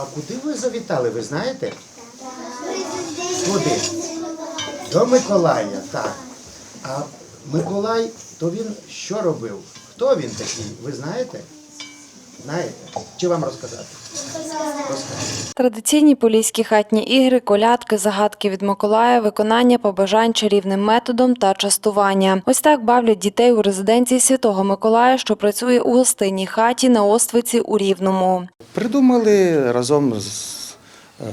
А куди ви завітали, ви знаєте? Куди? До Миколая, так. А Миколай, то він що робив? Хто він такий? Ви знаєте? Знаєте? Чи вам розказати? Традиційні поліські хатні ігри, колядки, загадки від Миколая, виконання побажань чарівним методом та частування. Ось так бавлять дітей у резиденції Святого Миколая, що працює у гостинній хаті на Оствиці у Рівному. Придумали разом з е,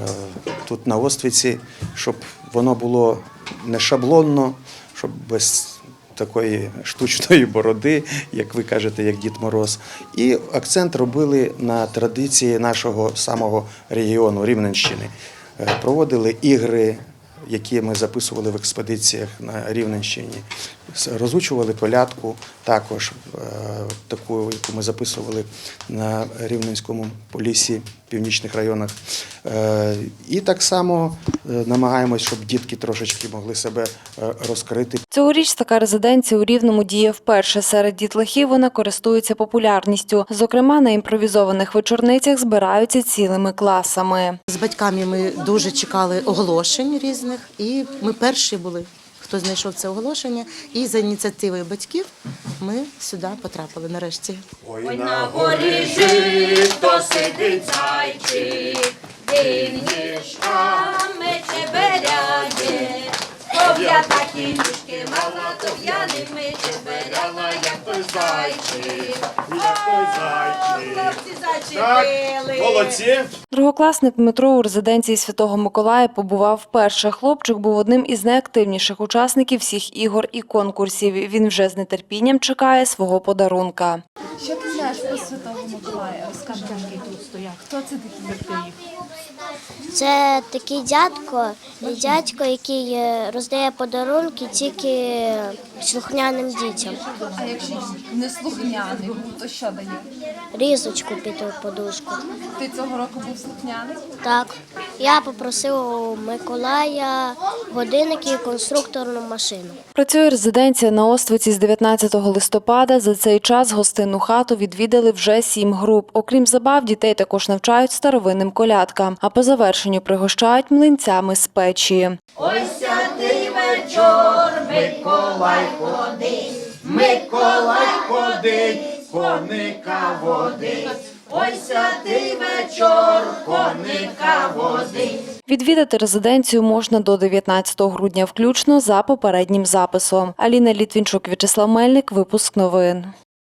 тут на Оствіці, щоб воно було не шаблонно, щоб без такої штучної бороди, як ви кажете, як Дід Мороз. І акцент робили на традиції нашого самого регіону Рівненщини. Е, Проводили ігри, які ми записували в експедиціях на Рівненщині. Розучували колядку також, е, таку, яку ми записували на Рівненському полісі, в північних районах. Е, І так само е, намагаємось, щоб дітки трошечки могли себе е, розкрити. Цьогоріч така резиденція у Рівному діє вперше. Серед дітлахів вона користується популярністю. Зокрема, на імпровізованих вечорницях збираються цілими класами. З батьками ми дуже чекали оголошень різних, і ми перші були, хто знайшов це оголошення. І за ініціативою батьків ми сюди потрапили нарешті. Ой, на горі жито сидить зайчик, він ніжками чеберяє. Ов я такі ніжки мала, то я ними чеберяла, як той зайчик. Як той зайчик. Зачепили. Молодці. Другокласник Дмитро у резиденції Святого Миколая побував вперше. Хлопчик був одним із найактивніших учасників всіх ігор і конкурсів. Він вже з нетерпінням чекає свого подарунка. Що ти знаєш про Святого Миколая? Розкажи. Хто це такий? Це такий дядько, дядько, який е, роздає подарунки тільки слухняним дітям. А якщо не слухняний то що дає? Різочку під подушку. Ти цього року був слухняний? Так, я попросив у Миколая годинники і конструкторну машину. Працює резиденція на Оствиці з 19 листопада. За цей час гостинну хату відвідали вже сім груп. Окрім забав, дітей також навчають старовинним колядкам, а по завершенню пригощають млинцями з печі. Ой, святий вечор, Миколай ходить, Миколай ходить, коника водить. Відвідати резиденцію можна до 19 грудня включно за попереднім записом. Аліна Літвінчук, В'ячеслав Мельник, випуск новин.